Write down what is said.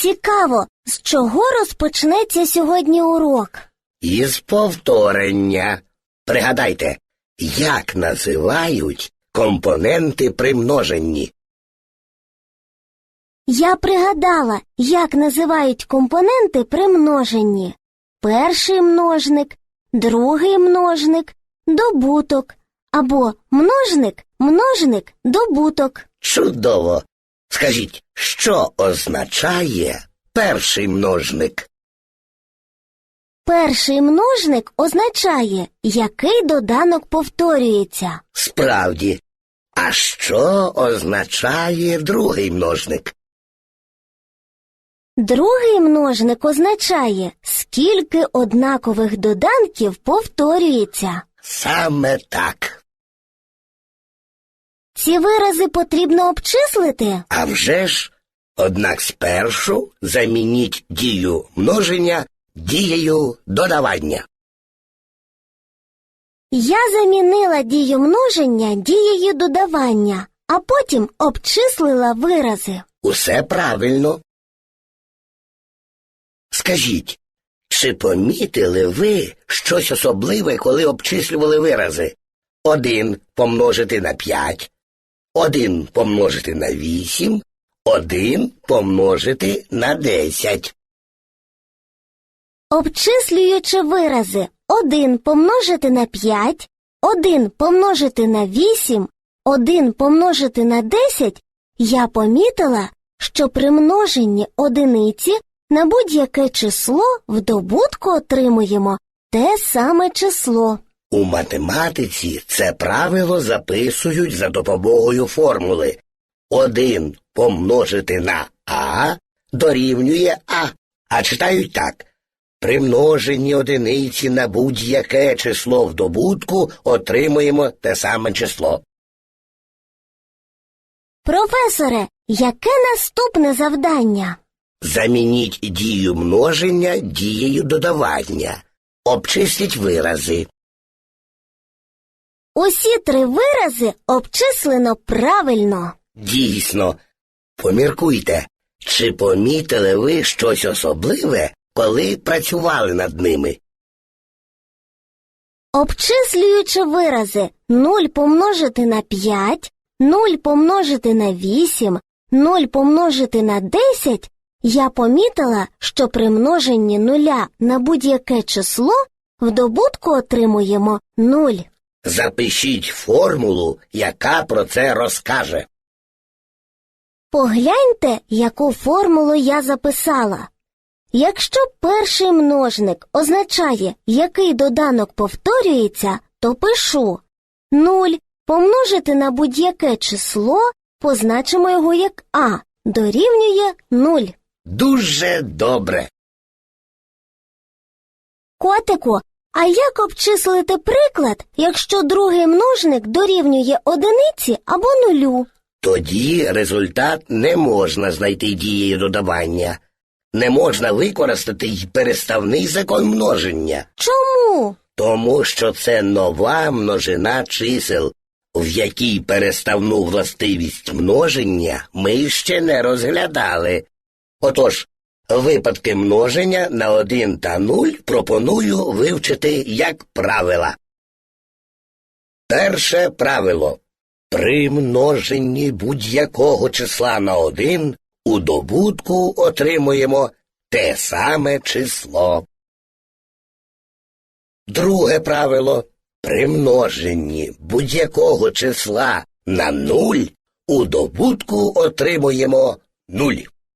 Цікаво, з чого розпочнеться сьогодні урок? Із повторення. Пригадайте, як називають компоненти при множенні? Я пригадала, як називають компоненти при множенні. Перший множник, другий множник, добуток або множник, множник, добуток. Чудово. Скажіть, що означає перший множник? Перший множник означає, який доданок повторюється. Справді. А що означає другий множник? Другий множник означає, скільки однакових доданків повторюється. Саме так. Ці вирази потрібно обчислити. А вже ж, однак спершу замініть дію множення дією додавання. Я замінила дію множення дією додавання, а потім обчислила вирази. Усе правильно. Скажіть, чи помітили ви щось особливе, коли обчислювали вирази? Один помножити на п'ять, один помножити на вісім, один помножити на десять. Обчислюючи вирази 1 помножити на 5, 1 помножити на 8, 1 помножити на 10, я помітила, що при множенні одиниці на будь-яке число в добутку отримуємо те саме число. У математиці це правило записують за допомогою формули. Один помножити на А дорівнює А, а читають так. При множенні одиниці на будь-яке число в добутку отримуємо те саме число. Професоре, яке наступне завдання? Замініть дію множення дією додавання. Обчисліть вирази. Усі три вирази обчислено правильно. Дійсно, поміркуйте, чи помітили ви щось особливе, коли працювали над ними? Обчислюючи вирази 0 помножити на 5, 0 помножити на 8, 0 помножити на 10, я помітила, що при множенні нуля на будь-яке число в добутку отримуємо 0. Запишіть формулу, яка про це розкаже. Погляньте, яку формулу я записала. Якщо перший множник означає, який доданок повторюється, то пишу 0 помножити на будь-яке число, позначимо його як А, дорівнює 0. Дуже добре. Котику, а як обчислити приклад, якщо другий множник дорівнює одиниці або нулю? Тоді результат не можна знайти дією додавання. Не можна використати й переставний закон множення, Чому? тому що це нова множина чисел, в якій переставну властивість множення ми ще не розглядали. Отож, випадки множення на 1 та 0 пропоную вивчити як правила. Перше правило. При множенні будь-якого числа на 1 у добутку отримуємо те саме число. Друге правило. При множенні будь-якого числа на 0 у добутку отримуємо 0.